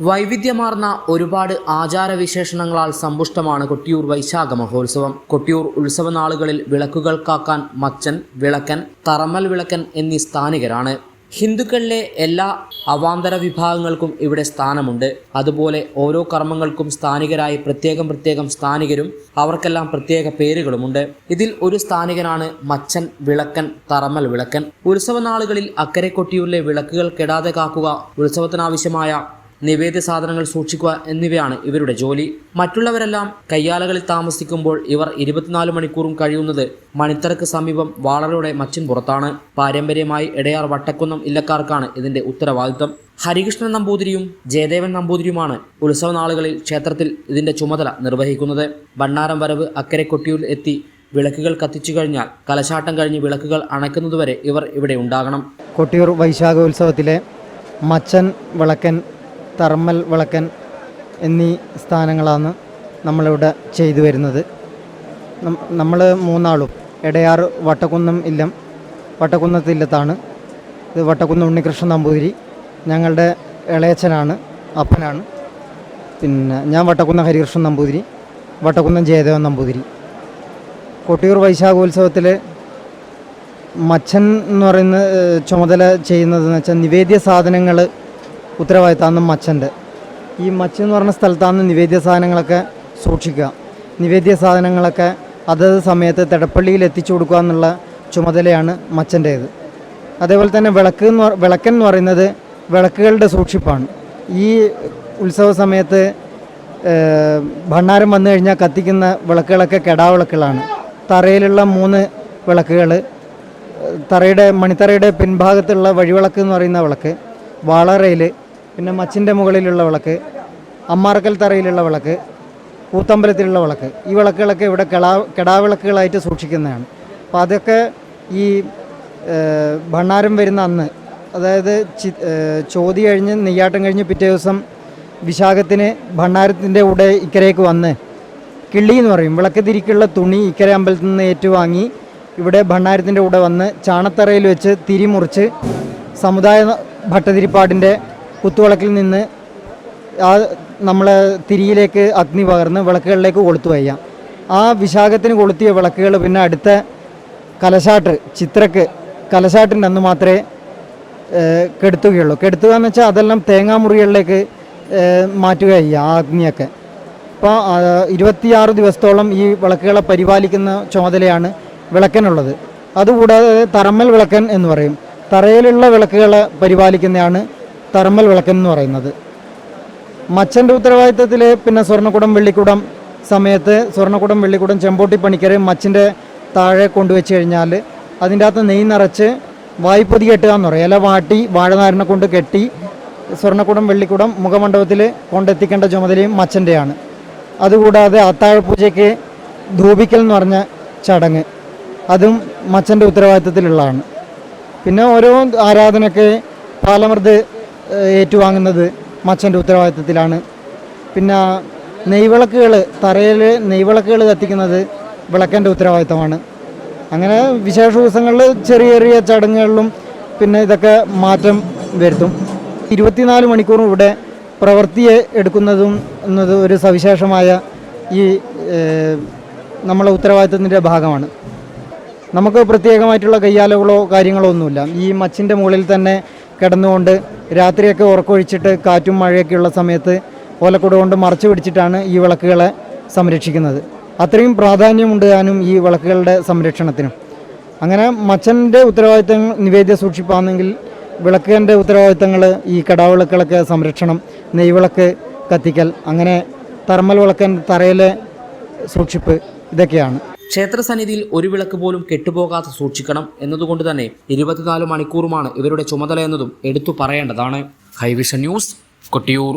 വൈവിധ്യമാർന്ന ഒരുപാട് ആചാരവിശേഷണങ്ങളാൽ സമ്പുഷ്ടമാണ് കൊട്ടിയൂർ വൈശാഖ മഹോത്സവം. കൊട്ടിയൂർ ഉത്സവ നാളുകളിൽ വിളക്കുകൾ കാക്കാൻ മച്ചൻ വിളക്കൻ തറമൽ വിളക്കൻ എന്നീ സ്ഥാനികരാണ്. ഹിന്ദുക്കളിലെ എല്ലാ അവാന്തര വിഭാഗങ്ങൾക്കും ഇവിടെ സ്ഥാനമുണ്ട്. അതുപോലെ ഓരോ കർമ്മങ്ങൾക്കും സ്ഥാനികരായി പ്രത്യേകം പ്രത്യേകം സ്ഥാനികരും അവർക്കെല്ലാം പ്രത്യേക പേരുകളുമുണ്ട്. ഇതിൽ ഒരു സ്ഥാനികനാണ് മച്ചൻ വിളക്കൻ തറമൽ വിളക്കൻ. ഉത്സവ നാളുകളിൽ അക്കരെ കൊട്ടിയൂരിലെ വിളക്കുകൾ കെടാതെ കാക്കുക ഉത്സവത്തിനാവശ്യമായ നിവേദ്യ സാധനങ്ങൾ സൂക്ഷിക്കുക എന്നിവയാണ് ഇവരുടെ ജോലി. മറ്റുള്ളവരെല്ലാം കയ്യാലകളിൽ താമസിക്കുമ്പോൾ ഇവർ ഇരുപത്തിനാല് മണിക്കൂറും കഴിയുന്നത് മണിത്തറക്ക് സമീപം വാളകളുടെ മച്ചിൻ പുറത്താണ്. പാരമ്പര്യമായി ഇടയാർ വട്ടക്കുന്നം ഇല്ലക്കാർക്കാണ് ഇതിന്റെ ഉത്തരവാദിത്തം ഹരികൃഷ്ണൻ നമ്പൂതിരിയും ജയദേവൻ നമ്പൂതിരിയുമാണ് ഉത്സവ നാളുകളിൽ ക്ഷേത്രത്തിൽ ഇതിന്റെ ചുമതല നിർവഹിക്കുന്നത്. ഭണ്ണാരം വരവ് അക്കരെ കൊട്ടിയൂരിൽ എത്തി വിളക്കുകൾ കത്തിച്ചു കഴിഞ്ഞാൽ കലശാട്ടം കഴിഞ്ഞ് വിളക്കുകൾ അണയ്ക്കുന്നതുവരെ ഇവർ ഇവിടെ ഉണ്ടാകണം. കൊട്ടിയൂർ വൈശാഖോത്സവത്തിലെ മച്ചൻ വിളക്കൻ തറമ്മൽ വിളക്കൻ എന്നീ സ്ഥാനങ്ങളാണ് നമ്മളിവിടെ ചെയ്തു വരുന്നത്. നമ്മൾ മൂന്നാളും എടയാർ വട്ടക്കുന്നം ഇല്ലം വട്ടക്കുന്നത്തില്ലത്താണ്. ഇത് വട്ടക്കുന്നം ഉണ്ണികൃഷ്ണൻ നമ്പൂതിരി ഞങ്ങളുടെ ഇളയച്ചനാണ് അപ്പനാണ്. പിന്നെ ഞാൻ വട്ടക്കുന്നം ഹരികൃഷ്ണൻ നമ്പൂതിരി വട്ടക്കുന്നം ജയദേവൻ നമ്പൂതിരി. കൊട്ടിയൂർ വൈശാഖോത്സവത്തിൽ മച്ചൻ എന്ന് പറയുന്ന ചുമതല ചെയ്യുന്നതെന്ന് വെച്ചാൽ നിവേദ്യ സാധനങ്ങൾ ഉത്തരവാദിത്തമാണ് മച്ചന്റെ ഈ മച്ച് എന്ന് പറഞ്ഞ സ്ഥലത്താണ് നിവേദ്യ സാധനങ്ങളൊക്കെ സൂക്ഷിക്കുക. നിവേദ്യ സാധനങ്ങളൊക്കെ അതത് സമയത്ത് തിടപ്പള്ളിയിൽ എത്തിച്ചു കൊടുക്കുക എന്നുള്ള ചുമതലയാണ് മച്ചന്റേത്. അതേപോലെ തന്നെ വിളക്ക് എന്ന് വിളക്കൻ എന്ന് പറയുന്നത് വിളക്കുകളുടെ സൂക്ഷിപ്പാണ്. ഈ ഉത്സവ സമയത്ത് ഭണ്ണാരം വന്നു കഴിഞ്ഞാൽ കത്തിക്കുന്ന വിളക്കുകളൊക്കെ കെടാവിളക്കുകളാണ്. തറയിലുള്ള മൂന്ന് വിളക്കുകൾ തറയുടെ മണിത്തറയുടെ പിൻഭാഗത്തുള്ള വഴിവിളക്ക് എന്ന് പറയുന്ന വിളക്ക് വാളറയിൽ പിന്നെ മച്ചിന്റെ മുകളിലുള്ള വിളക്ക് അമ്മാർക്കൽ തറയിലുള്ള വിളക്ക് കൂത്തമ്പലത്തിലുള്ള വിളക്ക്. ഈ വിളക്കുകളൊക്കെ ഇവിടെ കെടാ കെടാവിളക്കുകളായിട്ട് സൂക്ഷിക്കുന്നതാണ്. അപ്പോൾ അതൊക്കെ ഈ ഭണ്ണാരം വരുന്ന അന്ന് അതായത് ചി ചോതി കഴിഞ്ഞ് നെയ്യാട്ടം കഴിഞ്ഞ് പിറ്റേ ദിവസം വിശാഖത്തിന് ഭണ്ണാരത്തിന്റെ കൂടെ ഇക്കരയ്ക്ക് വന്ന് കിള്ളി എന്ന് പറയും. വിളക്ക് തിരിക്കുള്ള തുണി ഇക്കര അമ്പലത്തിൽ നിന്ന് ഏറ്റുവാങ്ങി ഇവിടെ ഭണ്ണാരത്തിന്റെ കൂടെ വന്ന് ചാണത്തറയിൽ വെച്ച് തിരിമുറിച്ച് സമുദായ ഭട്ടതിരിപ്പാടിന്റെ കുത്തുവിളക്കിൽ നിന്ന് ആ നമ്മളെ തിരിയിലേക്ക് അഗ്നി പകർന്ന് വിളക്കുകളിലേക്ക് കൊളുത്തു വയ്യാം. ആ വിശാഖത്തിന് കൊളുത്തിയ വിളക്കുകൾ പിന്നെ അടുത്ത കലശാട്ട് ചിത്രക്ക് കലശാട്ടിന്റെ അന്ന് മാത്രമേ കെടുത്തുകയുള്ളൂ. കെടുത്തുക എന്ന് വെച്ചാൽ അതെല്ലാം തേങ്ങാമുറികളിലേക്ക് മുറികളിലേക്ക് മാറ്റുക ചെയ്യുക ആ അഗ്നിയൊക്കെ. അപ്പോൾ ഇരുപത്തിയാറ് ദിവസത്തോളം ഈ വിളക്കുകളെ പരിപാലിക്കുന്ന ചുമതലയാണ് വിളക്കനുള്ളത്. അതുകൂടാതെ തറമ്മൽ വിളക്കൻ എന്ന് പറയും. തറയിലുള്ള വിളക്കുകളെ പരിപാലിക്കുന്നതാണ് തറമ്മൽ വിളക്കം എന്ന് പറയുന്നത്. മച്ചന്റെ ഉത്തരവാദിത്തത്തിൽ പിന്നെ സ്വർണക്കുടം വെള്ളിക്കുടം സമയത്ത് സ്വർണക്കുടം വെള്ളിക്കുടം ചെമ്പോട്ടി പണിക്കർ മച്ചിന്റെ താഴെ കൊണ്ടുവച്ച് കഴിഞ്ഞാൽ അതിന്റെ അകത്ത് നെയ് നിറച്ച് വായ്പതി കെട്ടുക എന്ന് പറയും. ഇല വാട്ടി വാഴനാരനെ കൊണ്ട് കെട്ടി സ്വർണക്കുടം വെള്ളിക്കുടം മുഖമണ്ഡപത്തിൽ കൊണ്ടെത്തിക്കേണ്ട ചുമതലയും മച്ചന്റെയാണ് അതുകൂടാതെ അത്താഴപൂജയ്ക്ക് ധൂപിക്കൽ എന്ന് പറഞ്ഞ ചടങ്ങ് അതും മച്ചന്റെ ഉത്തരവാദിത്തത്തിലുള്ളതാണ്. പിന്നെ ഓരോ ആരാധനയ്ക്ക് പാലമൃത് ഏറ്റുവാങ്ങുന്നത് മച്ചന്റെ ഉത്തരവാദിത്തത്തിലാണ്. പിന്നെ നെയ്വിളക്കുകൾ തറയിൽ നെയ്വിളക്കുകൾ കത്തിക്കുന്നത് വിളക്കന്റെ ഉത്തരവാദിത്തമാണ്. അങ്ങനെ വിശേഷ ദിവസങ്ങളിൽ ചെറിയ ചെറിയ ചടങ്ങുകളിലും പിന്നെ ഇതൊക്കെ മാറ്റം വരുത്തും. ഇരുപത്തിനാല് മണിക്കൂറും ഇവിടെ പ്രവൃത്തിയെ എടുക്കുന്നതും എന്നത് ഒരു സവിശേഷമായ ഈ നമ്മളെ ഉത്തരവാദിത്തത്തിന്റെ ഭാഗമാണ്. നമുക്ക് പ്രത്യേകമായിട്ടുള്ള കയ്യാലകളോ കാര്യങ്ങളോ ഒന്നുമില്ല. ഈ മച്ചിന്റെ മുകളിൽ തന്നെ കിടന്നുകൊണ്ട് രാത്രിയൊക്കെ ഉറക്കൊഴിച്ചിട്ട് കാറ്റും മഴയൊക്കെ ഉള്ള സമയത്ത് ഓലക്കുട കൊണ്ട് മറച്ചു പിടിച്ചിട്ടാണ് ഈ വിളക്കുകളെ സംരക്ഷിക്കുന്നത്. അത്രയും പ്രാധാന്യമുണ്ട് താനും ഈ വിളക്കുകളുടെ സംരക്ഷണത്തിനും. അങ്ങനെ മച്ചന്റെ ഉത്തരവാദിത്തം നിവേദ്യ സൂക്ഷിപ്പാണെങ്കിൽ വിളക്കിന്റെ ഉത്തരവാദിത്തങ്ങൾ ഈ കടാവിളക്കുകളൊക്കെ സംരക്ഷണം നെയ്വിളക്ക് കത്തിക്കൽ അങ്ങനെ തെർമൽ വിളക്കൻ തറയിലെ സൂക്ഷിപ്പ് ഇതൊക്കെയാണ്. ക്ഷേത്രസന്നിധിയിൽ ഒരു വിളക്ക് പോലും കെട്ടുപോകാതെ സൂക്ഷിക്കണം എന്നതുകൊണ്ട് തന്നെ ഇരുപത്തിനാല് മണിക്കൂറുമാണ് ഇവരുടെ ചുമതല എന്നതും എടുത്തു പറയേണ്ടതാണ്. Hi vision news Kottiyoor.